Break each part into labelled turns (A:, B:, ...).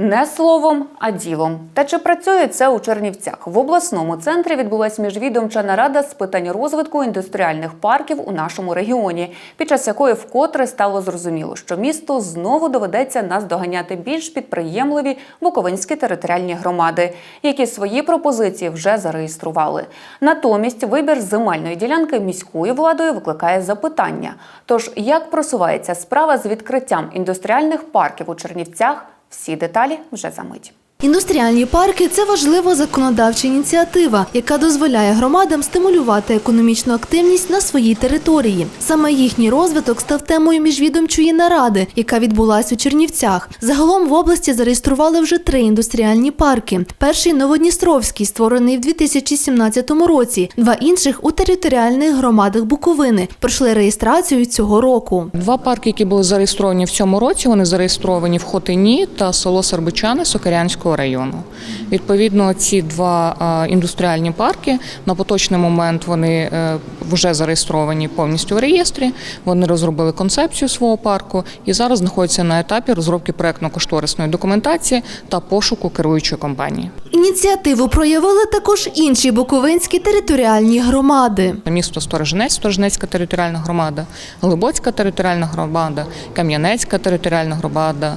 A: Не словом, а ділом. Та чи працює це у Чернівцях? В обласному центрі відбулася міжвідомча нарада з питань розвитку індустріальних парків у нашому регіоні, під час якої вкотре стало зрозуміло, що місту знову доведеться наздоганяти більш підприємливі буковинські територіальні громади, які свої пропозиції вже зареєстрували. Натомість вибір земельної ділянки міською владою викликає запитання. Тож як просувається справа з відкриттям індустріальних парків у Чернівцях? Всі деталі вже за мить.
B: Індустріальні парки це важлива законодавча ініціатива, яка дозволяє громадам стимулювати економічну активність на своїй території. Саме їхній розвиток став темою міжвідомчої наради, яка відбулась у Чернівцях. Загалом в області зареєстрували вже три індустріальні парки. Перший Новодністровський, створений в 2017 році. Два інших у територіальних громадах Буковини пройшли реєстрацію цього року.
C: Два парки, які були зареєстровані в цьому році, вони зареєстровані в Хотині та село Сербичани Сокирянського району. Відповідно, ці два е, індустріальні парки на поточний момент вони е, вже зареєстровані повністю в реєстрі. Вони розробили концепцію свого парку і зараз знаходяться на етапі розробки проектно-кошторисної документації та пошуку керуючої компанії.
B: Ініціативу проявили також інші буковинські територіальні громади.
C: Місто Сторожинець, Сторожинецька територіальна громада, Глибоцька територіальна громада, Кам'янецька територіальна громада,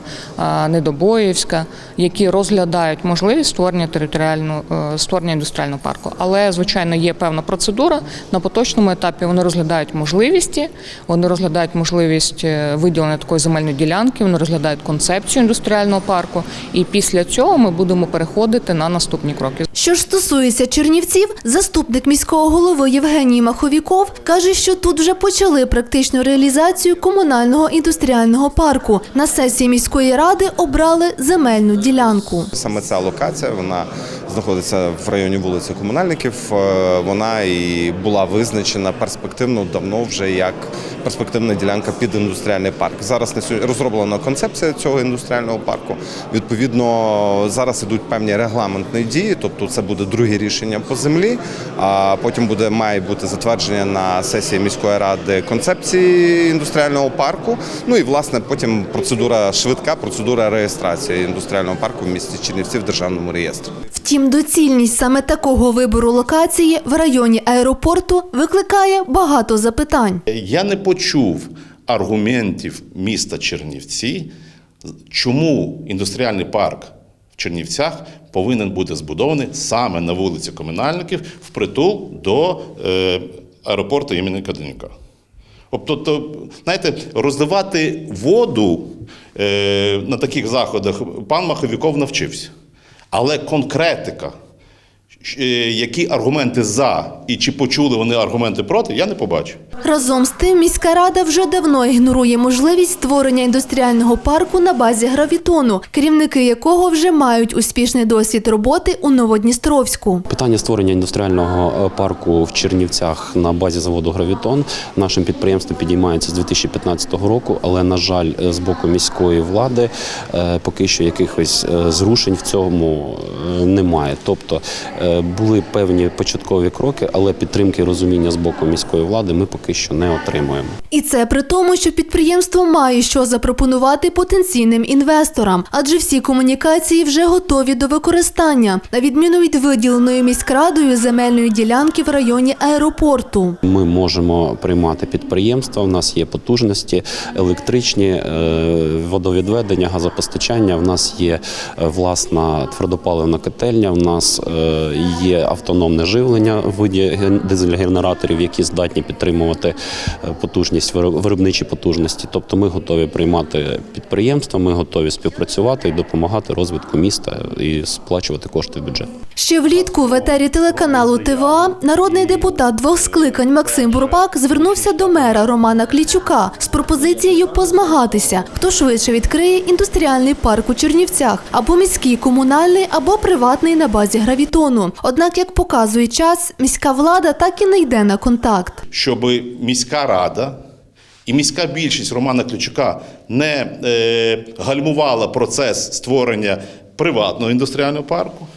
C: Недобоївська, які розглядають можливість створення територіального е, створення індустріального парку. Але звичайно є певна процедура. На поточному етапі вони розглядають можливості, вони розглядають можливість е, виділення такої земельної ділянки, вони розглядають концепцію індустріального парку. І після цього ми будемо переходити на наступні кроки.
B: Що ж стосується Чернівців, заступник міського голови Євгеній Маховіков каже, що тут вже почали практичну реалізацію комунального індустріального парку. На сесії міської ради обрали земельну ділянку.
D: Саме ця локація вона знаходиться в районі вулиці Комунальників. Е, Вона і була визначена перспективно давно вже як перспективна ділянка під індустріальний парк. Зараз розроблена концепція цього індустріального парку. Відповідно, зараз ідуть певні регламентні дії, тобто це буде друге рішення по землі. А потім буде має бути затвердження на сесії міської ради концепції індустріального парку. Ну і власне потім процедура швидка, процедура реєстрації індустріального парку в місті Чернівці в державному реєстрі.
B: Втім, доцільність саме такого вибору локації в районі аеропорту викликає багато запитань.
E: Я не почув аргументів міста Чернівці, чому індустріальний парк в Чернівцях повинен бути збудований саме на вулиці Комунальників впритул до е, аеропорту імені Каденюка. Тобто, то, знаєте, роздавати воду е, на таких заходах пан Маховіков навчився. Але конкретика, які аргументи за і чи почули вони аргументи проти, я не побачив.
B: Разом з тим, міська рада вже давно ігнорує можливість створення індустріального парку на базі гравітону, керівники якого вже мають успішний досвід роботи у Новодністровську.
F: Питання створення індустріального е, парку в Чернівцях на базі заводу Гравітон нашим підприємством підіймається з 2015 року, але на жаль, е, з боку міської влади е, поки що якихось е, зрушень в цьому е, немає. Тобто е, були певні початкові кроки, але підтримки і розуміння з боку міської влади ми поки що не отримуємо.
B: І це при тому, що підприємство має що запропонувати потенційним інвесторам, адже всі комунікації вже готові до використання, на відміну від виділеної міськрадою земельної ділянки в районі аеропорту.
F: Ми можемо приймати підприємства. У нас є потужності електричні, е, водовідведення, газопостачання. В нас є е, власна твердопаливна котельня. В нас е, є автономне живлення в виді ген- дизель-генераторів, які здатні підтримувати е, потужність виро- виробничі потужності. Тобто, ми готові приймати підприємства, ми готові співпрацювати і допомагати розвитку міста і сплачувати кошти в бюджет.
B: Ще влітку в етері телеканалу ТВА народний депутат двох скликань Максим Бурбак звернувся до мера Романа Клічука з пропозицією позмагатися, хто швидше відкриє індустріальний парк у Чернівцях або міський комунальний, або приватний на базі гравітону. Однак, як показує час, міська влада так і не йде на контакт.
E: щоб міська рада і міська більшість Романа Ключука не е, гальмувала процес створення приватного індустріального парку,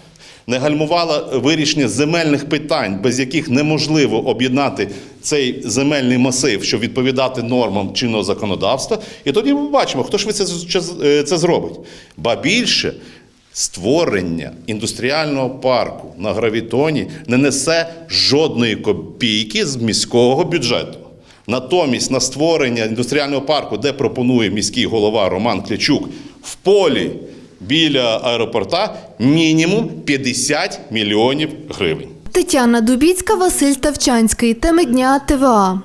E: не гальмувала вирішення земельних питань, без яких неможливо об'єднати цей земельний масив, щоб відповідати нормам чинного законодавства. І тоді ми бачимо, хто ж це, це, це зробить. Ба більше. Створення індустріального парку на гравітоні не несе жодної копійки з міського бюджету. Натомість на створення індустріального парку, де пропонує міський голова Роман Клячук, в полі біля аеропорта мінімум 50 мільйонів гривень.
B: Тетяна Дубіцька, Василь Тавчанський. Теми дня ТВА.